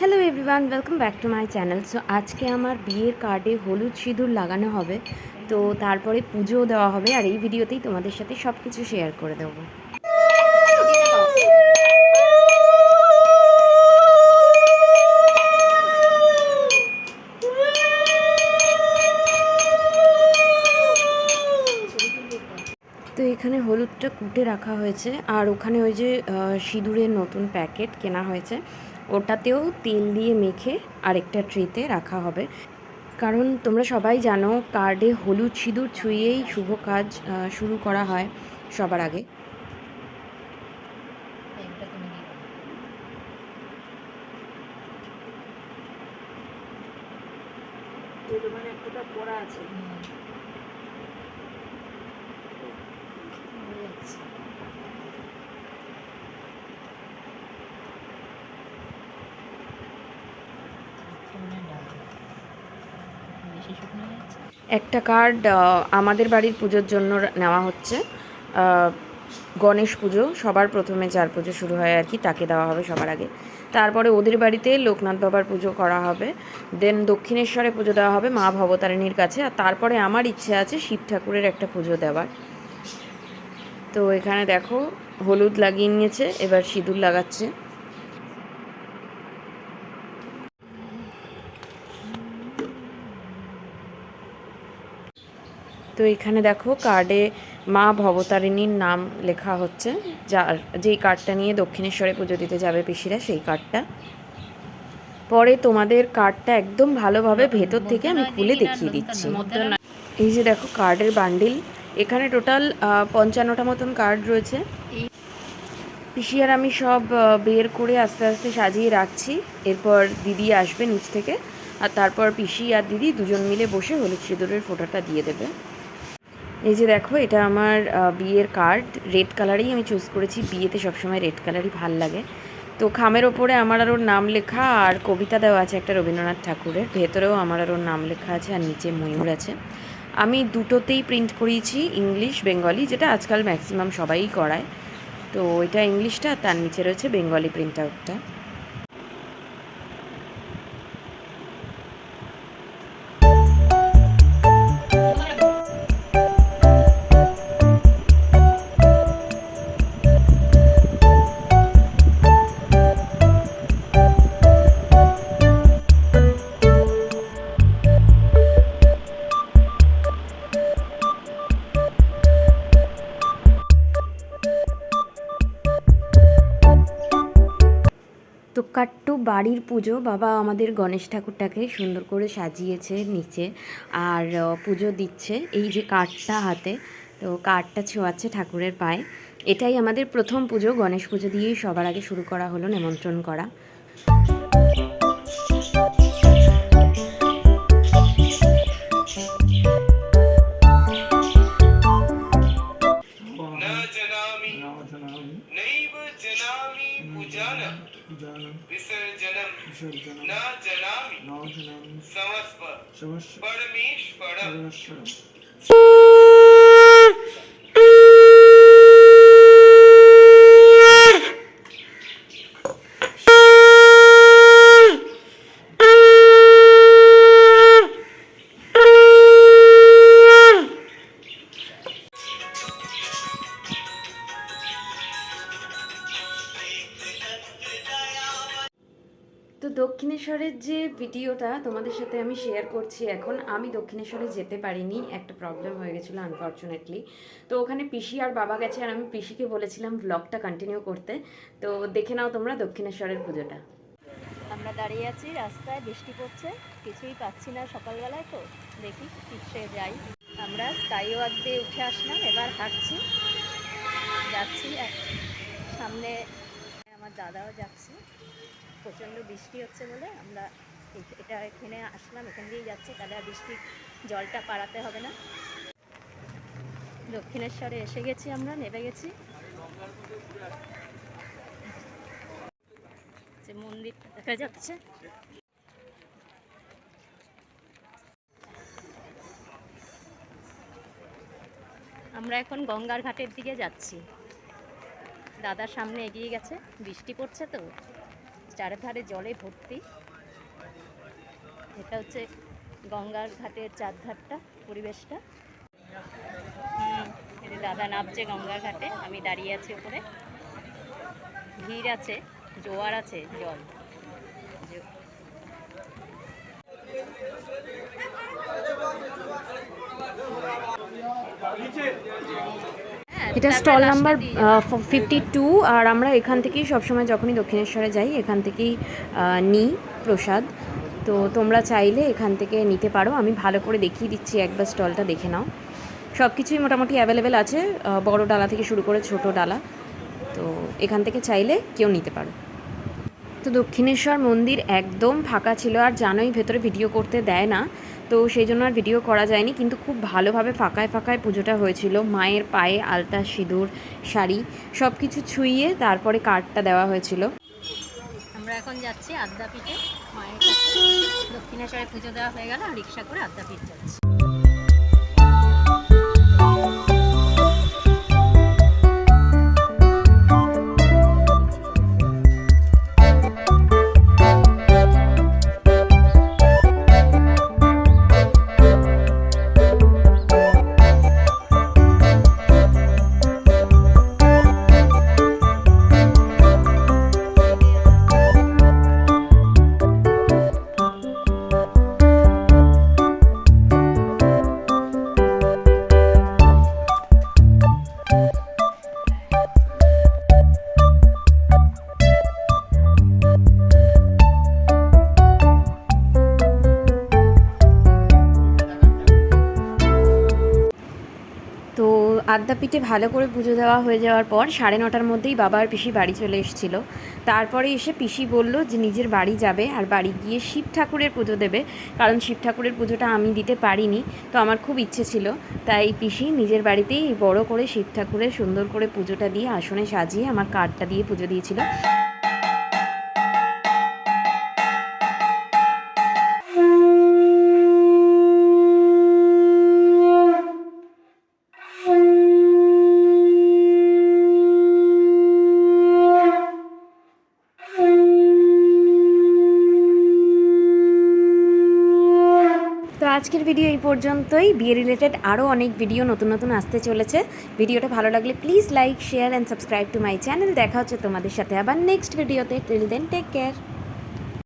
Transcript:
Hello everyone welcome back to my channel so আজকে আমার বিয়ের কার্ডে হলুদ সিঁদুর লাগানো হবে। তো, তারপরে পুজোও দেওয়া হবে। আর এই ভিডিওতেই তোমাদের সাথে সব কিছু শেয়ার করে দেবো। হলুদটা কুটে রাখা হয়েছে আর ওখানে ওই যে সিঁদুরের নতুন প্যাকেট কেনা হয়েছে, ওটাতেও তেল দিয়ে মেখে আরেকটা ট্রেতে রাখা হবে। কারণ তোমরা সবাই জানো, কার্ডে হলুদ সিঁদুর ছুঁয়েই শুভ কাজ শুরু করা হয় সবার আগে। আছে। একটা কার্ড আমাদের বাড়ির পুজোর জন্য নেওয়া হচ্ছে। গণেশ পুজো, সবার প্রথমে যার পুজো শুরু হয় আর কি, তাকে দেওয়া হবে সবার আগে। তারপরে ওদের বাড়িতে লোকনাথ বাবার পুজো করা হবে। দেন দক্ষিণেশ্বরে পুজো দেওয়া হবে মা ভবতারিণীর কাছে। আর তারপরে আমার ইচ্ছে আছে শিব ঠাকুরের একটা পুজো দেওয়ার। তো এখানে দেখো, হলুদ লাগিয়ে নিয়েছে, এবার সিঁদুর লাগাচ্ছে। তো এখানে দেখো কার্ডে মা ভবতারিণীর নাম লেখা হচ্ছে, যার যেই কার্ডটা নিয়ে দক্ষিণেশ্বরে পুজো দিতে যাবে পিসিরা, সেই কার্ডটা পরে তোমাদের কার্ডটা একদম ভালোভাবে ভেতর থেকে আমি খুলে দেখিয়ে দিচ্ছি। এই যে দেখো কার্ডের বান্ডিল এখানে টোটাল পঞ্চান্নটা মতন কার্ড রয়েছে। পিসি আর আমি সব বের করে আস্তে আস্তে সাজিয়ে রাখছি। এরপর দিদি আসবে নিচ থেকে, আর তারপর পিসি আর দিদি দুজন মিলে বসে হলুদ সিঁদুরের ফোঁটাটা দিয়ে দেবে। এই যে দেখো, এটা আমার বিয়ের কার্ড রেড কালারেই আমি চুজ করেছি। বিয়েতে সবসময় রেড কালারই ভালো লাগে। তো খামের ওপরে আমার আর ওর নাম লেখা আর কবিতা দেওয়া আছে একটা রবীন্দ্রনাথ ঠাকুরের। ভেতরেও আমার আর ওর নাম লেখা আছে আর নিচে ময়ূর আছে। আমি দুটোতেই প্রিন্ট করিয়েছি ইংলিশ বেঙ্গলি যেটা আজকাল ম্যাক্সিমাম সবাই করায়। তো এটা ইংলিশটা তার নিচে রয়েছে বেঙ্গলি প্রিন্ট আউটটা কাট্টু বাড়ির পুজো বাবা আমাদের গণেশ ঠাকুরটাকে সুন্দর করে সাজিয়েছে নিচে আর পুজো দিচ্ছে। এই যে কাঠটা হাতে তো কাঠটা ছোঁয়াচ্ছে ঠাকুরের পায়ে। এটাই আমাদের প্রথম পুজো। গণেশ পুজো দিয়েই সবার আগে শুরু করা হলো নিমন্ত্রণ করা। जनामि पूजानं पूजानं विसर्जनं विसर्जनं न जनामि नावधनामि समस्व समस्य परमेश्वरं परमेश्वरम् দক্ষিণেশ্বরের যে ভিডিওটা তোমাদের সাথে আমি শেয়ার করছি এখন, আমি দক্ষিণেশ্বরে যেতে পারিনি, একটা প্রবলেম হয়ে গেছিল আনফর্চুনেটলি তো ওখানে পিসি আর বাবা গেছে আর আমি পিসিকে বলেছিলাম ব্লগটা কন্টিনিউ করতে। তো দেখে নাও তোমরা দক্ষিণেশ্বরের পুজোটা। আমরা দাঁড়িয়ে আছি, রাস্তায় বৃষ্টি পড়ছে, কিছুই পাচ্ছি না সকালবেলায় তো। দেখি কিসে যাই। আমরা স্কাই ওয়াক দিয়ে উঠে আসলাম, এবার হাঁটছি। যাচ্ছি সামনে, আমার দাদাও যাচ্ছে। প্রচণ্ড বৃষ্টি হচ্ছে বলে আমরা এটা এখানে আসলাম, এখান দিয়েই যাচ্ছি, তাহলে আর বৃষ্টির জলটা পারাতে হবে না। দক্ষিণেশ্বরে এসে গেছি আমরা, নেমে গেছি। যে মন্দিরটা দেখা যাচ্ছে। আমরা এখন গঙ্গার ঘাটের দিকে যাচ্ছি। দাদার সামনে এগিয়ে গেছে, বৃষ্টি পড়ছে তো। চারধারে জলে ভর্তি। এটা হচ্ছে গঙ্গার ঘাটের চারধারটা পরিবেশটা। দাদা নামছে গঙ্গার ঘাটে আমি দাঁড়িয়ে আছি ওপরে। ভিড় আছে জোয়ার আছে জল। হ্যাঁ, এটা স্টল নাম্বার ফিফটি টু আর আমরা এখান থেকেই সবসময় যখনই দক্ষিণেশ্বরে যাই এখান থেকেই নিই প্রসাদ। তো তোমরা চাইলে এখান থেকে নিতে পারো। আমি ভালো করে দেখিয়ে দিচ্ছি একবার স্টলটা দেখে নাও। সব কিছুই মোটামুটি অ্যাভেলেবেল আছে বড় ডালা থেকে শুরু করে ছোট ডালা। তো এখান থেকে চাইলে কেউ নিতে পারো। তো দক্ষিণেশ্বর মন্দির একদম ফাঁকা ছিল আর জানোই ভেতরে ভিডিও করতে দেয় না। তো সেই জন্য আর ভিডিও করা যায়নি। কিন্তু খুব ভালোভাবে ফাঁকায় ফাঁকায় পুজোটা হয়েছিল। মায়ের পায়ে আলতা, সিঁদুর, শাড়ি সব কিছু ছুঁইয়ে তারপরে কার্ডটা দেওয়া হয়েছিল। আমরা এখন যাচ্ছি আদ্যাপীঠে। মায়ের দক্ষিণেশ্বরে পুজো দেওয়া হয়ে গেল রিক্সা করে আদ্যাপীঠ যাচ্ছি। আদ্যাপীঠে ভালো করে পুজো দেওয়া হয়ে যাওয়ার পর সাড়ে নটার মধ্যেই বাবার আর পিসি বাড়ি চলে এসেছিল। তারপরে এসে পিসি বলল যে নিজের বাড়ি যাবে আর বাড়ি গিয়ে শিব ঠাকুরের পুজো দেবে, কারণ শিব ঠাকুরের পুজোটা আমি দিতে পারিনি, তো আমার খুব ইচ্ছে ছিল। তাই পিসি নিজের বাড়িতেই বড় করে শিব ঠাকুরের সুন্দর করে পুজোটা দিয়ে আসনে সাজিয়ে আমার কার্ডটা দিয়ে পুজো দিয়েছিল। আজকের ভিডিও এই পর্যন্তই। বিয়ে রিলেটেড আরও অনেক ভিডিও নতুন নতুন আসতে চলেছে। ভিডিওটা ভালো লাগলে please like share and subscribe to my channel দেখা হচ্ছে তোমাদের সাথে আবার নেক্সট ভিডিওতে টিল দেন টেক কেয়ার